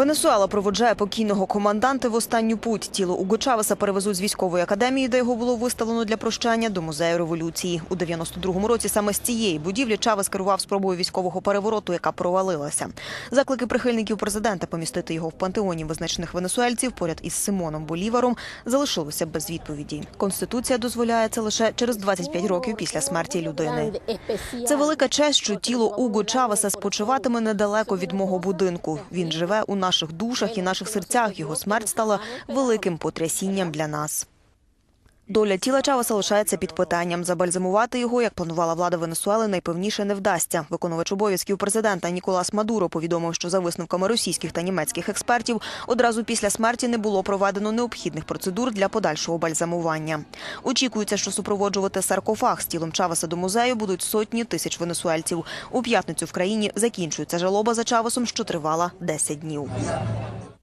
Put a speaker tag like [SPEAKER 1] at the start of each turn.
[SPEAKER 1] Венесуела проводжає покійного команданта в останню путь. Тіло Уго Чавеса перевезуть з військової академії, де його було виставлено для прощання, до музею революції. У 92-му році саме з цієї будівлі Чавес керував спробою військового перевороту, яка провалилася. Заклики прихильників президента помістити його в пантеоні визначених венесуельців поряд із Симоном Боліваром залишилося без відповіді. Конституція дозволяє це лише через 25 років після смерті людини. Це велика честь, що тіло Уго Чавеса спочиватиме недалеко від мого будинку. Він живе у наших душах і наших серцях. Його смерть стала великим потрясінням для нас. Доля тіла Чавеса лишається під питанням. Забальзамувати його, як планувала влада Венесуели, найпевніше не вдасться. Виконувач обов'язків президента Ніколас Мадуро повідомив, що за висновками російських та німецьких експертів одразу після смерті не було проведено необхідних процедур для подальшого бальзамування. Очікується, що супроводжувати саркофаг з тілом Чавеса до музею будуть сотні тисяч венесуельців. У п'ятницю в країні закінчується жалоба за Чавесом, що тривала 10 днів.